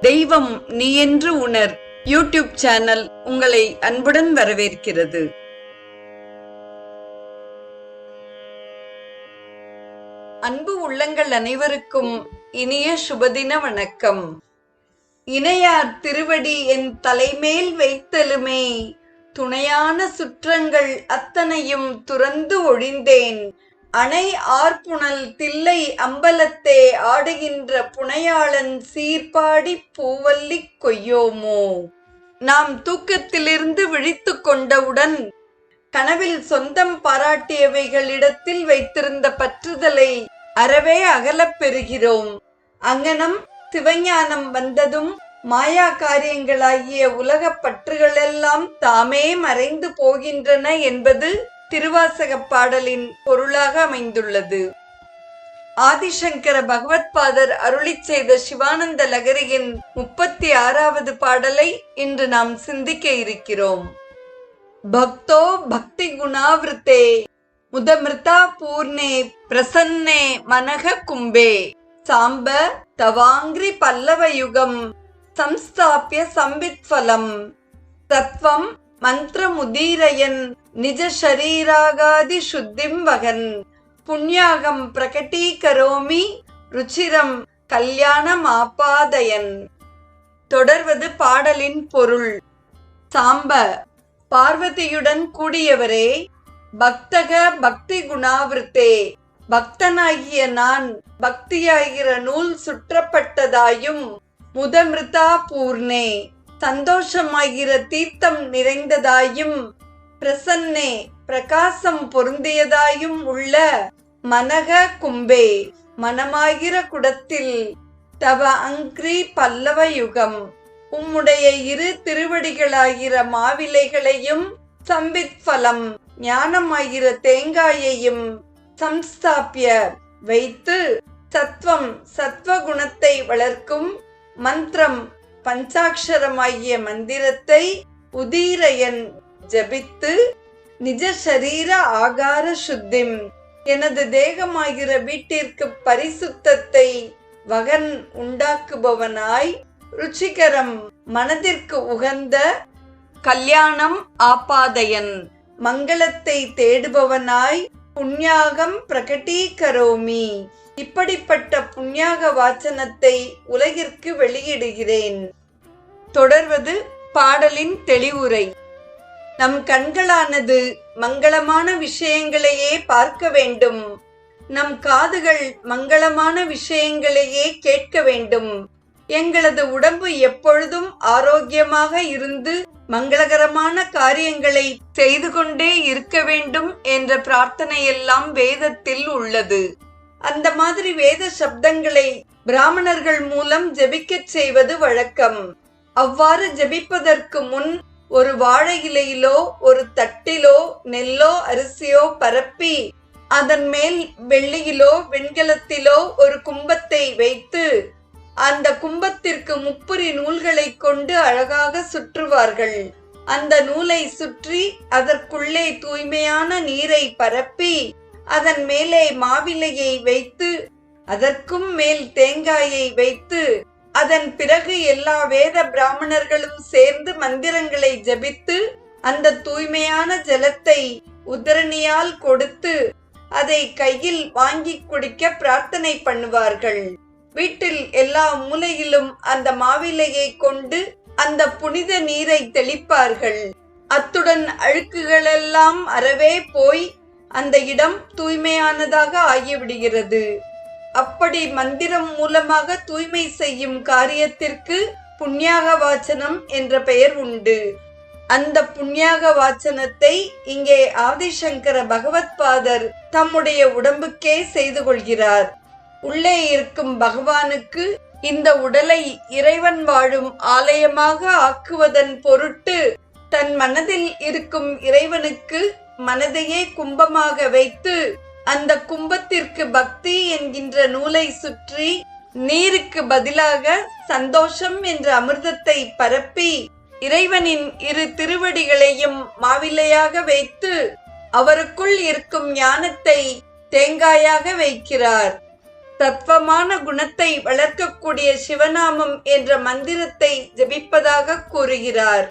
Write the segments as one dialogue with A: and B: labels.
A: தெய்வம் நீ என்று உணர். யூடியூப் சேனல் உங்களை அன்புடன் வரவேற்கிறது. அன்பு உள்ளங்கள் அனைவருக்கும் இனிய சுபதின வணக்கம். இணையார் திருவடி என் தலைமேல் வைத்தலுமே துணையான சுற்றங்கள் அத்தனையும் துறந்து ஒழிந்தேன். அணை ஆர்ப்புணல் தில்லை அம்பலத்தே ஆடுகின்ற புனையாளன் சீர்பாடி பூவல்லி கொய்யோமோ? நாம் தூக்கத்திலிருந்து விழித்து கொண்டவுடன் கனவில் சொந்தம் பாராட்டியவைகளிடத்தில் வைத்திருந்த பற்றுதலை அறவே அகலப் பெறுகிறோம். அங்கனம் சிவஞானம் வந்ததும் மாயா காரியங்களாகிய உலகப் பற்றுகளெல்லாம் தாமே மறைந்து போகின்றன என்பது திருவாசகப் பாடலின் பொருளாக அமைந்துள்ளது. ஆதிசங்கர பகவத்பாதர் அருளி செய்த சிவானந்த லகரியின் முப்பத்தி ஆறாவது பாடலை இன்று நாம் சிந்திக்க இருக்கிறோம். பக்தோ பக்தி குணாவிருத்தே முதமிருதா பூர்ணே பிரசன்னே மனக கும்பே சாம்ப தவாங்கிரி பல்லவயுகம் சம்ஸ்தாபிய சம்பித்ஃபலம் தத்வம் மந்திரமுதீரயன் நிஜ ஷரீராகாதி சுத்திம் வகன். புண்ணியாகம் பிரகட்டீகரோமி ருச்சிரம் கல்யாணம் ஆபாதயன் தொடர்வது பாடலின் பொருள். சாம்ப பார்வதியுடன் கூடியவரே பக்தக பக்தி குணாவிருத்தே பக்தனாகிய நான் பக்தியாகிற நூல் சுற்றப்பட்டதாயும் முதமிருதா பூர்ணே. சந்தோஷமாகிற தீர்த்தம் நிறைந்ததாயும் பிரசன்னே பிரகாசம் பொருந்தியதாயும் உள்ள மனக கும்பே மனமாகிற குடத்தில் தவ அங்கிரி பல்லவ யுகம். உம்முடைய இரு திருவடிகளாகிற மாவிலைகளையும் சம்பித் பலம் ஞானமாகிற தேங்காயையும் சம்ஸ்தாபிய வைத்து சத்வம் சத்வகுணத்தை வளர்க்கும் மந்திரம் பஞ்சாட்சரமாகிய மந்திரத்தை உதீரயன் ஜபித்து நிஜ சரீர ஆகார சுத்திம். எனது தேகமாகிற வீட்டிற்கு பரிசுத்தத்தை வகன் உண்டாக்குபவனாய் ருச்சிகரம் மனதிற்கு உகந்த கல்யாணம் ஆபாதையன் மங்களத்தை தேடுபவனாய் புண்ணியாகம் பிரகட்டீகரோமி இப்படிப்பட்ட புண்ணியாக வாசனத்தை உலகிற்கு வெளியிடுகிறேன். தொடர்வது பாடலின் தெளிவுரை. நம் கண்களானது மங்களமான விஷயங்களையே பார்க்க வேண்டும். நம் காதுகள் மங்களமான விஷயங்களையே கேட்க வேண்டும். எங்களது உடம்பு எப்பொழுதும் ஆரோக்கியமாக இருந்து மங்களகரமான காரியங்களை செய்து கொண்டே இருக்க வேண்டும் என்ற பிரார்த்தனையெல்லாம் வேதத்தில் உள்ளது. அந்த மாதிரி வேத சப்தங்களை பிராமணர்கள் மூலம் ஜெபிக்கச் செய்வது வழக்கம். அவ்வாறு ஜெபிப்பதற்கு முன் ஒரு வாழை இலையிலோ ஒரு தட்டிலோ நெல்லோ அரிசியோ பரப்பி அதன் மேல் வெள்ளியிலோ வெண்கலத்திலோ ஒரு கும்பத்தை வைத்து அந்த கும்பத்திற்கு முப்புரி நூல்களை கொண்டு அழகாக சுற்றுவார்கள். அந்த நூலை சுற்றி அதற்குள்ளே தூய்மையான நீரை பரப்பி அதன் மேலே மாவிலையை வைத்து அதற்கும் மேல் தேங்காயை வைத்து அதன் பிறகு எல்லா வேத பிராமணர்களும் சேர்ந்து மந்திரங்களை ஜபித்து அந்த தூய்மையான ஜலத்தை உதரணியால் கொடுத்து அதை கையில் வாங்கி குடிக்க பிரார்த்தனை பண்ணுவார்கள். வீட்டில் எல்லா மூலையிலும் அந்த மாவிலையை கொண்டு அந்த புனித நீரை தெளிப்பார்கள். அத்துடன் அழுக்குகளெல்லாம் அறவே போய் அந்த இடம் தூய்மையானதாக ஆகிவிடுகிறது. அப்படி மந்திரம் மூலமாக தூய்மை செய்யும் காரியத்திற்கு புண்ணியாக வாச்சனம் என்ற பெயர் உண்டு. அந்த புண்ணியாக வாச்சனத்தை இங்கே ஆதிசங்கர பகவத்பாதர் தம்முடைய உடம்புக்கே செய்து கொள்கிறார். உள்ளே இருக்கும் பகவானுக்கு இந்த உடலை இறைவன் வாழும் ஆலயமாக ஆக்குவதன் பொருட்டு தன் மனதில் இருக்கும் இறைவனுக்கு மனதையே கும்பமாக வைத்து அந்த கும்பத்திற்கு பக்தி என்கின்ற நூலை சுற்றி நீருக்கு பதிலாக சந்தோஷம் என்ற அமிர்தத்தை பரப்பி இறைவனின் இரு திருவடிகளையும் மாவிலையாக வைத்து அவருக்குள் இருக்கும் ஞானத்தை தேங்காயாக வைக்கிறார். தத்துவமான குணத்தை வளர்க்கக்கூடிய சிவநாமம் என்ற மந்திரத்தை ஜபிப்பதாக கூறுகிறார்.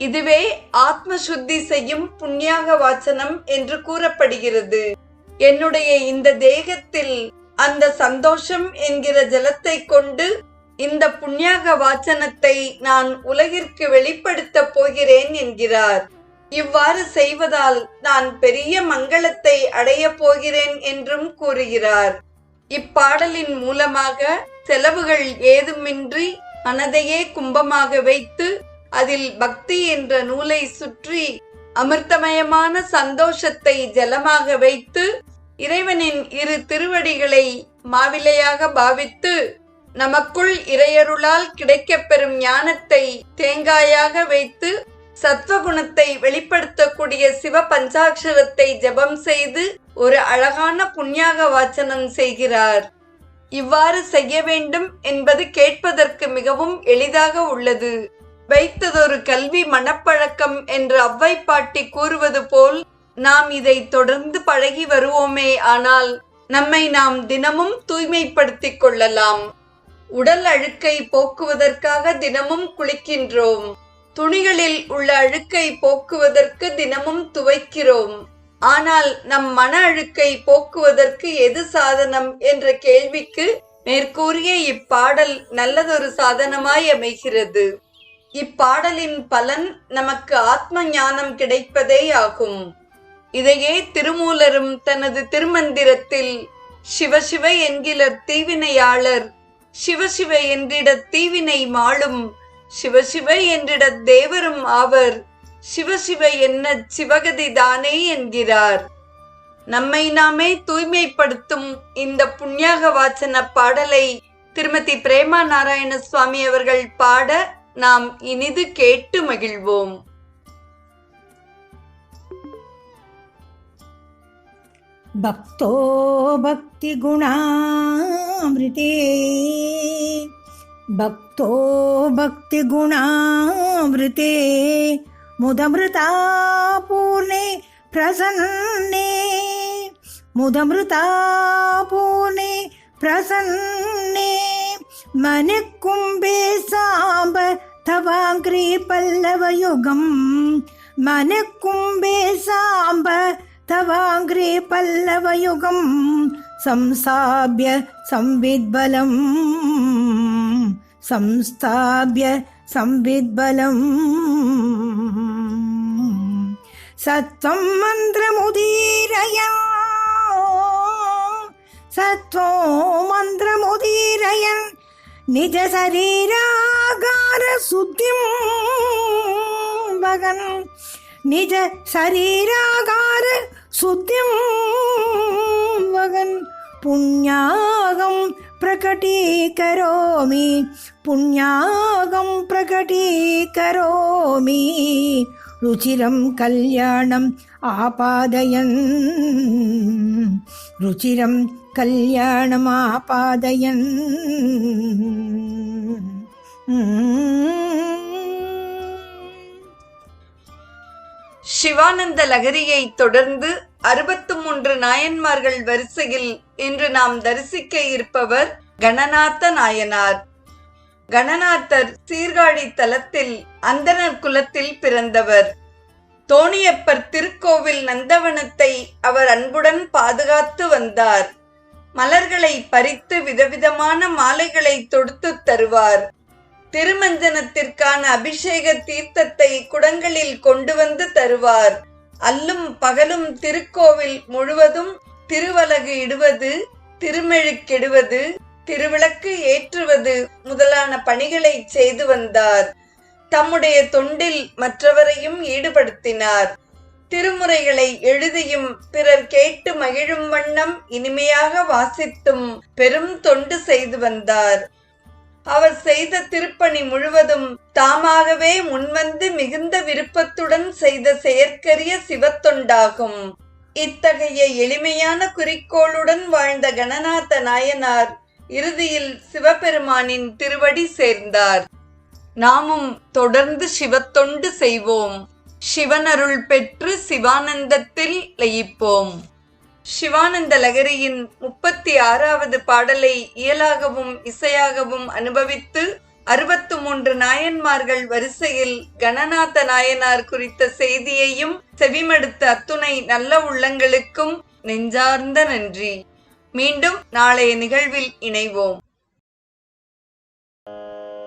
A: இதுவே ஆத்ம சுத்தி செய்யும் புண்ணியாக வாசனம் என்று கூறப்படுகிறது. என்னுடைய இந்த தேகத்தில் அந்த சந்தோஷம் என்கிற ஜலத்தை கொண்டு இந்த புண்ணியாக வாசனத்தை நான் உலகிற்கு வெளிப்படுத்தப் போகிறேன் என்கிறார். இவ்வாறு செய்வதால் நான் பெரிய மங்களத்தை அடையப் போகிறேன் என்றும் கூறுகிறார். இப்பாடலின் மூலமாக செலவுகள் ஏதுமின்றி மனதையே கும்பமாக வைத்து அதில் பக்தி என்ற நூலை சுற்றி அமிர்தமயமான சந்தோஷத்தை ஜலமாக வைத்து இறைவனின் இரு திருவடிகளை மாவிலையாக பாவித்து நமக்குள் இறையருளால் கிடைக்கப்பெறும் ஞானத்தை தேங்காயாக வைத்து சத்வகுணத்தை வெளிப்படுத்தக்கூடிய சிவ பஞ்சாட்சரத்தை ஜெபம் செய்து ஒரு அழகான புண்ணியாக வாச்சனம் செய்கிறார். இவ்வாறு செய்ய வேண்டும் என்பது கேட்பதற்கு மிகவும் எளிதாக உள்ளது. வைத்ததொரு கல்வி மனப்பழக்கம் என்று அவ்வை பாட்டி கூறுவது போல் நாம் இதை தொடர்ந்து பழகி வருவோமே ஆனால் நம்மை நாம் தினமும் தூய்மைப்படுத்திக் கொள்ளலாம். உடல் அழுக்கை போக்குவதற்காக தினமும் குளிக்கின்றோம். துணிகளில் உள்ள அழுக்கை போக்குவதற்கு தினமும் துவைக்கிறோம். ஆனால் நம் மன அழுக்கை போக்குவதற்கு எது சாதனம் என்ற கேள்விக்கு மேற்கூறிய இப்பாடல் நல்லதொரு சாதனமாய் அமைகிறது. இப்பாடலின் பலன் நமக்கு ஆத்ம ஞானம் கிடைப்பதே ஆகும். இதையே திருமூலரும் தனது திருமந்திரத்தில் சிவசிவ என்கிற தீவினையாளர் சிவசிவ என்றிட தீவினை மாளும் சிவசிவ என்றிட தேவரும் ஆவர் சிவசிவ என்ன சிவகதி தானே என்கிறார். நம்மை நாமே தூய்மைப்படுத்தும் இந்த புண்ணியாக வாசன பாடலை திருமதி பிரேமா நாராயண சுவாமி அவர்கள் பாட நாம் இனிது கேட்டு மகிழ்வோம்
B: भक्तो भक्तिगुणामृते भक्तो भक्तिगुणामृते मुदमृता पूर्णे प्रसन्ने मुदमृता पूर्णे प्रसन्ने മനക്കുംഭേ സാമ്പ തവാംഗ്രീ പല്ലവയുഗം മനക്കുംഭേ സാമ്പ തവാംഗ്രീ പല്ലവയുഗം സംസാഭ്യ സംവിദ്ബലം സംസ്ഥാഭ്യ സംവിദ്ബലം സത്വം മന്ത്രമുദീരയം നിജ ശരീരാകാര ശുദ്ധിം ഭഗൻ. നിജ ശരീരാകാര ശുദ്ധിം ഭഗൻ പുണ്യാകം പ്രകടീകരോമി. പുണ്യാകം പ്രകടീകരോമി. രുചിരം കല്യാണം ആപാദയൻ. രുചിരം கல்யாணமாபாதையன்.
A: சிவானந்த லகரியை தொடர்ந்து அறுபத்து மூன்று நாயன்மார்கள் வரிசையில் இன்று நாம் தரிசிக்க இருப்பவர் கணநாத நாயனார். கணநாதர் சீர்காழி தலத்தில் அந்தனர் குலத்தில் பிறந்தவர். தோணியப்பர் திருக்கோவில் நந்தவனத்தை அவர் அன்புடன் பாதுகாத்து வந்தார். மலர்களை பறித்து விதவிதமான மாலைகளை தொடுத்து தருவார். திருமஞ்சனத்திற்கான அபிஷேக தீர்த்தத்தை குடங்களில் கொண்டு வந்து தருவார். அல்லும் பகலும் திருக்கோவில் முழுவதும் திருவலகு இடுவது திருமெழுக்கிடுவது திருவிளக்கு ஏற்றுவது முதலான பணிகளை செய்து வந்தார். தம்முடைய தொண்டில் மற்றவரையும் ஈடுபடுத்தினார். திருமுறைகளை எழுதியும் பிறர் கேட்டு மகிழும் வண்ணம் இனிமையாக வாசித்தும் பெரும் தொண்டு செய்து வந்தார். அவர் செய்த திருப்பணி முழுவதும் தாமாகவே முன்வந்து மிகுந்த விருப்பத்துடன் செய்த செயற்கரிய சிவத்தொண்டாகும். இத்தகைய எளிமையான குறிக்கோளுடன் வாழ்ந்த கணநாத நாயனார் இறுதியில் சிவபெருமானின் திருவடி சேர்ந்தார். நாமும் தொடர்ந்து சிவத்தொண்டு செய்வோம். சிவனருள் பெற்று சிவானந்தத்தில் லயிப்போம். சிவானந்த லகரியின் முப்பத்தி ஆறாவது பாடலை இயலாகவும் இசையாகவும் அனுபவித்து அறுபத்து மூன்று நாயன்மார்கள் வரிசையில் கணநாத நாயனார் குறித்த செய்தியையும் செவிமடுத்த அத்துணை நல்ல உள்ளங்களுக்கும் நெஞ்சார்ந்த நன்றி. மீண்டும் நாளைய நிகழ்வில் இணைவோம்.